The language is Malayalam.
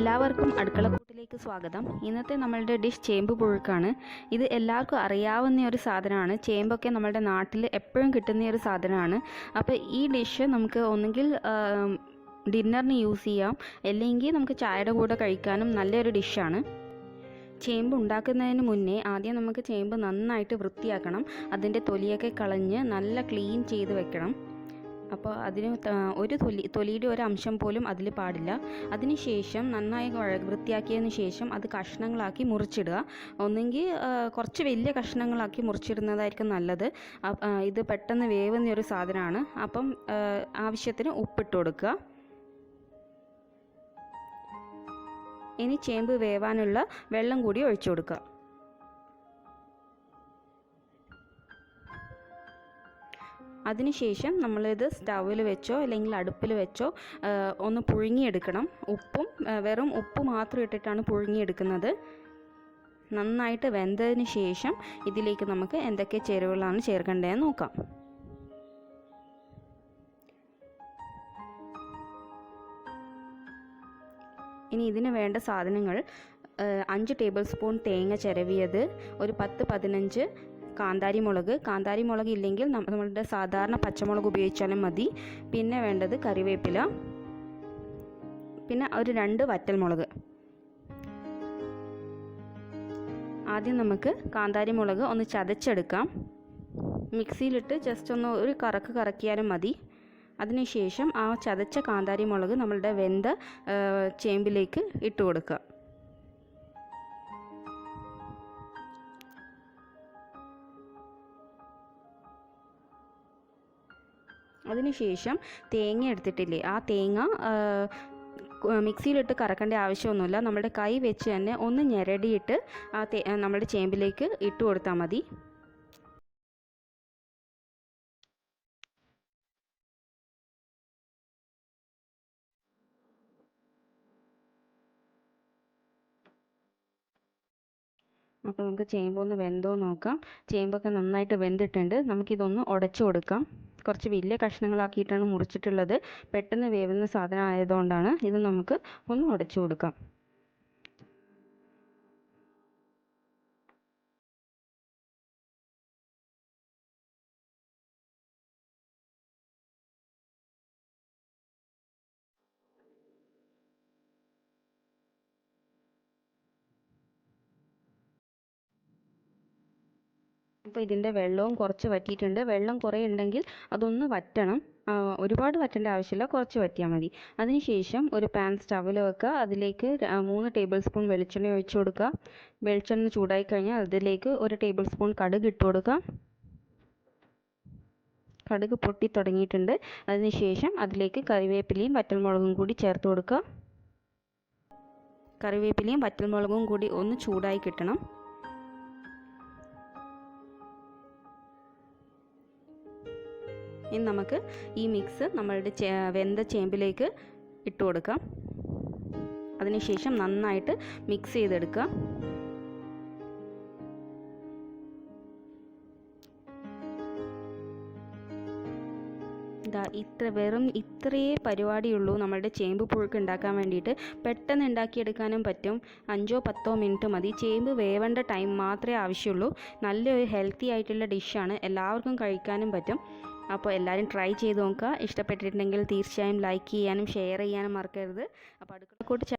എല്ലാവർക്കും അടുക്കളക്കൂട്ടിലേക്ക് സ്വാഗതം. ഇന്നത്തെ നമ്മളുടെ ഡിഷ് ചേമ്പ് പുഴുക്കാണ്. ഇത് എല്ലാവർക്കും അറിയാവുന്ന ഒരു സാധനമാണ്. ചേമ്പൊക്കെ നമ്മുടെ നാട്ടിൽ എപ്പോഴും കിട്ടുന്ന ഒരു സാധനമാണ്. അപ്പോൾ ഈ ഡിഷ് നമുക്ക് ഒന്നുകിൽ ഡിന്നറിന് യൂസ് ചെയ്യാം. അല്ലെങ്കിൽ നമുക്ക് ചായയുടെ കൂടെ കഴിക്കാനും നല്ലൊരു ഡിഷാണ് ചേമ്പ് ഉണ്ടാക്കുന്നതിന് മുന്നേ ആദ്യം നമുക്ക് ചേമ്പ് നന്നായിട്ട് വൃത്തിയാക്കണം. അതിന്റെ തൊലിയൊക്കെ കളഞ്ഞ് നല്ല ക്ലീൻ ചെയ്ത് വെക്കണം. അപ്പോൾ അതിന് ഒരു തൊലി തൊലിയുടെ ഒരു അംശം പോലും അതിൽ പാടില്ല. അതിനുശേഷം നന്നായി വൃത്തിയാക്കിയതിന് ശേഷം അത് കഷ്ണങ്ങളാക്കി മുറിച്ചിടുക. ഒന്നെങ്കിൽ കുറച്ച് വലിയ കഷ്ണങ്ങളാക്കി മുറിച്ചിടുന്നതായിരിക്കും നല്ലത്. ഇത് പെട്ടെന്ന് വേവുന്ന ഒരു സാധനമാണ്. അപ്പം ആവശ്യത്തിന് ഉപ്പിട്ട് കൊടുക്കുക. ഇനി ചേമ്പ് വേവാനുള്ള വെള്ളം കൂടി ഒഴിച്ചു കൊടുക്കുക. അതിനുശേഷം നമ്മളിത് സ്റ്റൗവിൽ വെച്ചോ അല്ലെങ്കിൽ അടുപ്പിൽ വെച്ചോ ഒന്ന് പുഴുങ്ങിയെടുക്കണം. ഉപ്പും വെറും ഉപ്പ് മാത്രം ഇട്ടിട്ടാണ് പുഴുങ്ങിയെടുക്കുന്നത്. നന്നായിട്ട് വെന്തതിന് ശേഷം ഇതിലേക്ക് നമുക്ക് എന്തൊക്കെ ചേരുവകളാണ് ചേർക്കേണ്ടതെന്ന് നോക്കാം. ഇനി ഇതിന് വേണ്ട സാധനങ്ങൾ അഞ്ച് ടേബിൾ സ്പൂൺ തേങ്ങ ചിരവിയത് ഒരു പത്ത് പതിനഞ്ച് കാന്താരി മുളക് കാന്താരി മുളക് ഇല്ലെങ്കിൽ നമ്മ- നമ്മളുടെ സാധാരണ പച്ചമുളക് ഉപയോഗിച്ചാലും മതി. പിന്നെ വേണ്ടത് കറിവേപ്പില. പിന്നെ ഒരു രണ്ട് വറ്റൽമുളക്. ആദ്യം നമുക്ക് കാന്താരി മുളക് ഒന്ന് ചതച്ചെടുക്കാം. മിക്സിയിലിട്ട് ജസ്റ്റ് ഒന്ന് ഒരു കറക്ക് കറക്കിയാലും മതി. അതിനുശേഷം ആ ചതച്ച കാന്താരി മുളക് നമ്മളുടെ വെന്ത ചേമ്പിലേക്ക് ഇട്ട് കൊടുക്കുക. അതിനുശേഷം തേങ്ങ എടുത്തിട്ടില്ലേ? ആ തേങ്ങ മിക്സിയിലിട്ട് കറക്കേണ്ട ആവശ്യമൊന്നുമില്ല. നമ്മുടെ കൈ വെച്ച് തന്നെ ഒന്ന് ഞെരടിയിട്ട് ആ തേ നമ്മുടെ ചേമ്പിലേക്ക് ഇട്ട് കൊടുത്താൽ മതി. അപ്പോൾ നമുക്ക് ചേമ്പൊന്ന് വെന്തോ നോക്കാം. ചേമ്പൊക്കെ നന്നായിട്ട് വെന്തിട്ടുണ്ട്. നമുക്കിതൊന്ന് ഉടച്ചു കൊടുക്കാം. കുറച്ച് വലിയ കഷ്ണങ്ങളാക്കിയിട്ടാണ് മുറിച്ചിട്ടുള്ളത്. പെട്ടെന്ന് വേവുന്ന സാധനം ആയതുകൊണ്ടാണ് ഇത് നമുക്ക് ഒന്ന് ഉടച്ചു കൊടുക്കാം. അപ്പോൾ ഇതിന്റെ വെള്ളവും കുറച്ച് വറ്റിയിട്ടുണ്ട്. വെള്ളം കുറേ ഉണ്ടെങ്കിൽ അതൊന്ന് വറ്റണം. ഒരുപാട് വറ്റേണ്ട ആവശ്യമില്ല. കുറച്ച് വറ്റിയാൽ മതി. അതിനുശേഷം ഒരു പാൻ സ്റ്റവിൽ വെക്കുക. അതിലേക്ക് മൂന്ന് ടേബിൾ സ്പൂൺ വെളിച്ചെണ്ണ ഒഴിച്ച് കൊടുക്കുക. വെളിച്ചെണ്ണ ചൂടായി കഴിഞ്ഞാൽ അതിലേക്ക് ഒരു ടേബിൾ സ്പൂൺ കടുക് ഇട്ട് കൊടുക്കുക. കടുക് പൊട്ടി തുടങ്ങിയിട്ടുണ്ട്. അതിനുശേഷം അതിലേക്ക് കറിവേപ്പിലയും വറ്റൽമുളകും കൂടി ചേർത്ത് കൊടുക്കുക. കറിവേപ്പിലയും വറ്റൽമുളകും കൂടി ഒന്ന് ചൂടായി കിട്ടണം. ഇനി നമുക്ക് ഈ മിക്സ് നമ്മളുടെ വെന്ത ചേമ്പിലേക്ക് ഇട്ട് കൊടുക്കാം. അതിനുശേഷം നന്നായിട്ട് മിക്സ് ചെയ്തെടുക്കുക. ഇതാ ഇത്ര വെറും ഇത്രയേ പരിപാടിയുള്ളൂ നമ്മളുടെ ചേമ്പ് പുഴുക്ക് ഉണ്ടാക്കാൻ വേണ്ടിയിട്ട്. പെട്ടെന്ന് ഉണ്ടാക്കിയെടുക്കാനും പറ്റും. അഞ്ചോ പത്തോ മിനിറ്റ് മതി. ചേമ്പ് വേവേണ്ട ടൈം മാത്രമേ ആവശ്യമുള്ളൂ. നല്ലൊരു ഹെൽത്തി ആയിട്ടുള്ള ഡിഷാണ് എല്ലാവർക്കും കഴിക്കാനും പറ്റും. അപ്പോൾ എല്ലാവരും ട്രൈ ചെയ്ത് നോക്കുക. ഇഷ്ടപ്പെട്ടിട്ടുണ്ടെങ്കിൽ തീർച്ചയായും ലൈക്ക് ചെയ്യാനും ഷെയർ ചെയ്യാനും മറക്കരുത്. അപ്പോൾ അടുക്കളക്കൂട്ട്